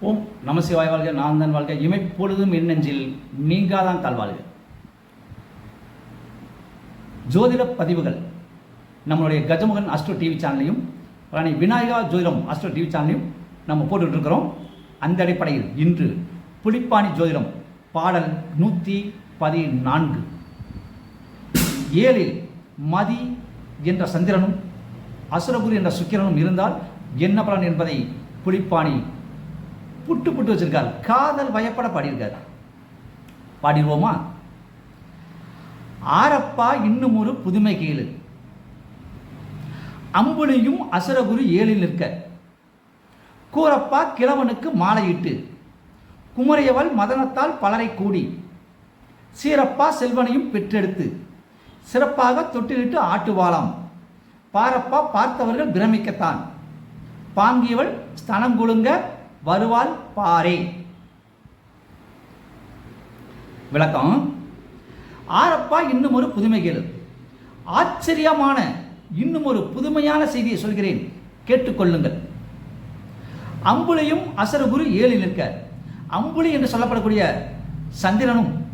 ஓம் நமசிவாய் வாழ்க நான் தான் வாழ்க. இமைப்பொழுதும் என்னெஞ்சில் நீங்காதான் தாழ்வாழ்க ஜோதிட பதிவுகள். நம்மளுடைய கஜமுகன் அஸ்ட்ரோ டிவி சேனலையும் ராணி விநாயகா ஜோதிடம் அஸ்ட்ரோ டிவி சேனலையும் நம்ம போட்டுட்ருக்கிறோம் அந்த அடிப்படையில் இன்று புலிப்பாணி ஜோதிடம் பாடல் நூற்றி பதினான்கு. ஏழில் மதி என்ற சந்திரனும் அசுரகுரு என்ற சுக்கிரனும் இருந்தால் என்ன பலன் என்பதை புலிப்பாணி புட்டு புட்டு வச்சிருக்கார். காதல் பயப்பட பாடியிருக்கார். பாடிடுவோமா ஆரப்பா இன்னும் ஒரு புதுமை கேளு அம்புலியும் அசுரகுரு ஏழில் நிற்க. கூரப்பா கிழவனுக்கு மாலையிட்டு. குமரியவள் மதனத்தால் பலரை கூடி. சீரப்பா செல்வனையும் பெற்றெடுத்து சிறப்பாக தொட்டிலிட்டு ஆட்டுவாளாம். பாரப்பா பார்த்தவர்கள் பிரமிக்கத்தான். பாங்கியவள் ஸ்தனங்குழுங்க வருவாள் பாரே. விளக்கம். ஆரப்பா இன்னும் ஒரு புதுமை கேளு. ஆச்சரியமான இன்னும் ஒரு புதுமையான செய்தியை சொல்கிறேன். கேட்டுக்கொள்ளுங்கள். அம்புலியும் அசரகுரு ஏழில் நிற்க. அம்புலி என்று சொல்லப்படக்கூடிய சந்திரனும்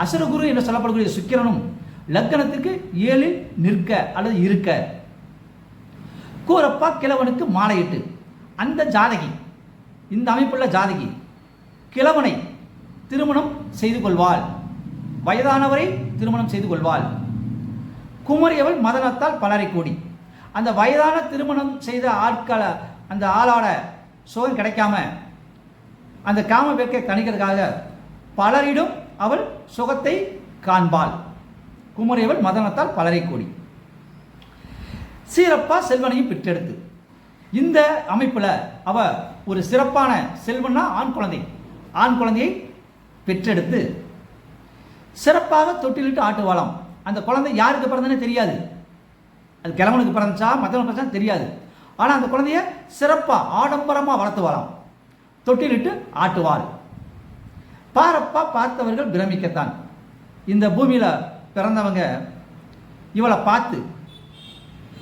அசுரகுரு என்று சொல்லப்படக்கூடிய சுக்கிரனும் லக்கணத்துக்கு ஏழில் நிற்க அல்லது இருக்க. கூரப்பா கிழவனுக்கு மாலையிட்டு அந்த ஜாதகி இந்த அமைப்புள்ள ஜாதகி கிழவனை திருமணம் செய்து கொள்வாள். வயதானவரை திருமணம் செய்து கொள்வாள். குமரியவள் மதனத்தால் பலரை கூடி. அந்த வயதான திருமணம் செய்த ஆட்களை அந்த ஆளோட சோகம் கிடைக்காம அந்த காம வேட்கை தணிக்கிறதுக்காக பலரிடம் அவள் சுகத்தை காண்பாள். குமரியவள் மதனத்தால் பலரை கூடி சீரப்பா செல்வனையும் பெற்றெடுத்து. இந்த அமைப்பில் அவ ஒரு சிறப்பான செல்வன்னா ஆண் குழந்தை. ஆண் குழந்தையை பெற்றெடுத்து சிறப்பாக தொட்டிலிட்டு ஆட்டுவாளாம். அந்த குழந்தை யாருக்கு பிறந்தனே தெரியாது. அது கிழவனுக்கு பிறந்துச்சா மற்றவனுக்கு பிறந்தா தெரியாது. ஆனால் அந்த குழந்தைய சிறப்பாக ஆடம்பரமாக வளர்த்துவாராம் தொட்டிலிட்டு ஆட்டுவாள். பாரப்பா பார்த்தவர்கள் பிரமிக்கத்தான். இந்த பூமியில் பிறந்தவங்க இவளை பார்த்து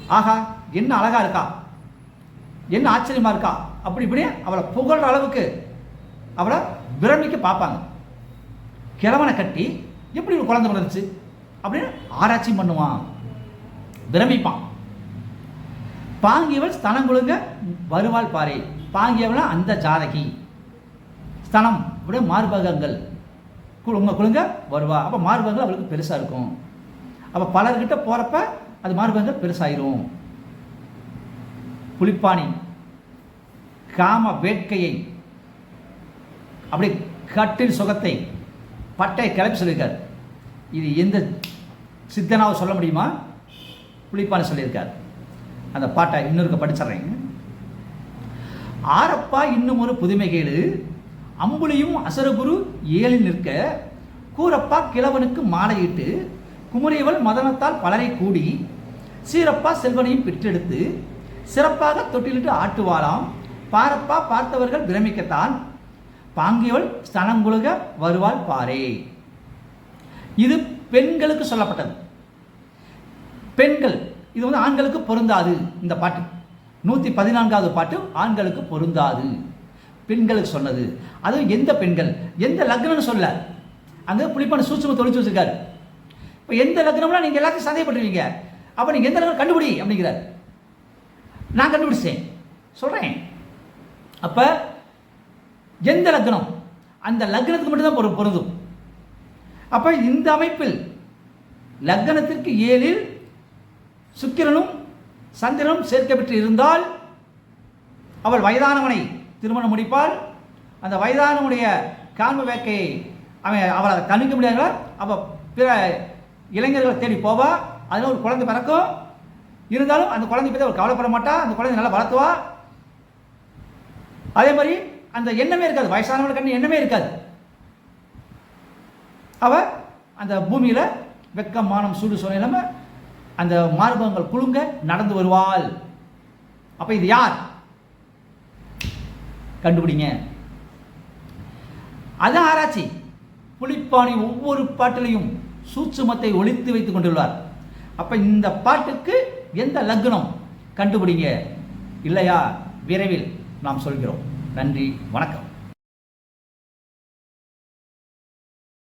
ஆகா என்ன அழகா இருக்கா? என்ன ஆச்சரியமா இருக்கா? அப்படி இப்படி அவளை புகழ்ற அளவுக்கு அவளை பிரமிக்க பார்ப்பாங்க. கிழவனை கட்டி எப்படி ஒரு குழந்தை பிறந்துச்சு அப்படின்னு ஆராய்ச்சி பண்ணுவான். பிரமிப்பான். பாங்கியவள் ஸ்தனம் குழுங்க வருவாள் பாரு. பாங்கியவள அந்த ஜாதகி. ஸ்தனம் அப்படியே மார்பகங்கள். குழுங்க குழுங்க வருவா. அப்போ மார்பகங்கள் அவளுக்கு பெருசாக இருக்கும். அப்போ பலர்கிட்ட போகிறப்ப அது மார்பகங்கள் பெருசாயிரும். புளிப்பானி காம வேட்கையை அப்படியே கட்டில் சுகத்தை பட்டை கிளப்பி சொல்லியிருக்கார். இது எந்த சித்தனாவை சொல்ல முடியுமா? புளிப்பானி சொல்லியிருக்கார். அந்த பாட்டை இன்னொருக்க படிச்சிட்றேங்க ஆரப்பா இன்னும் ஒரு புதுமை அம்புலியும் அசரகுரு ஏழில் நிற்க கூரப்பா கிழவனுக்கு மாலையிட்டு குமரியவள் மதனத்தால் பலரை கூடி சீரப்பா செல்வனையும் பெற்றெடுத்து சிறப்பாக தொட்டிலிட்டு ஆட்டுவாளாம். பாரப்பா பார்த்தவர்கள் பிரமிக்கத்தான். பாங்கியவள் ஸ்தனங்குழுக வருவாள் பாரே. இது பெண்களுக்கு சொல்லப்பட்டது. பெண்கள் இது வந்து ஆண்களுக்கு பொருந்தாது. இந்த பாட்டு நூற்றி பதினான்காவது பாட்டு ஆண்களுக்கு பொருந்தாது. பெண்களுக்கு சொன்னது. அதுவும் எந்த பெண்கள்? எந்த லக்னம்னு சொல்ல. அங்கே புளிப்பான சூட்சமாக தொழிச்சு வச்சிருக்காரு. இப்போ எந்த லக்னம்னா நீங்கள் எல்லாத்தையும் சந்தேகப்பட்டுருவீங்க அப்போ நீங்கள் எந்த லக்னம் கண்டுபிடி அப்படிங்கிறார். நான் கண்டுபிடிச்சேன். சொல்கிறேன் அப்போ எந்த லக்னம்? அந்த லக்னத்துக்கு மட்டும்தான் பொரு பொருந்தும். அப்போ இந்த அமைப்பில் லக்னத்திற்கு ஏழில் சுக்கிரனும் சந்திரனும் சேர்க்கப்பட்டு இருந்தால் அவள் வயதானவனை திருமணம் முடிப்பார். அந்த வயதானவனுடைய காண்பு வேக்கையை அவன் அவளை தணிக்க முடியாதுங்களா? அவள் பிற இளைஞர்களை தேடி போவா. அதில் ஒரு குழந்தை பிறக்கும். இருந்தாலும் அந்த குழந்தை பற்றி அவள் கவலைப்பட மாட்டா. அந்த குழந்தை நல்லா வளர்த்துவா. அதே மாதிரி அந்த எண்ணமே இருக்காது. வயசானவங்க கண்ணு எண்ணமே இருக்காது. அவ அந்த பூமியில் வெக்கம் மானம் சூடு சொன்ன அந்த மார்பகங்கள் குழுங்க நடந்து வருவாள். அப்போ இது யார்? கண்டுபிடிங்க. அதான் ஆராய்ச்சி. புலிப்பாணி ஒவ்வொரு பாட்டிலையும் சூட்சுமத்தை ஒழித்து வைத்துக் கொண்டுள்ளார். அப்ப இந்த பாட்டுக்கு எந்த லக்னம்? கண்டுபிடிங்க. இல்லையா? விரைவில் நாம் சொல்கிறோம். நன்றி. வணக்கம்.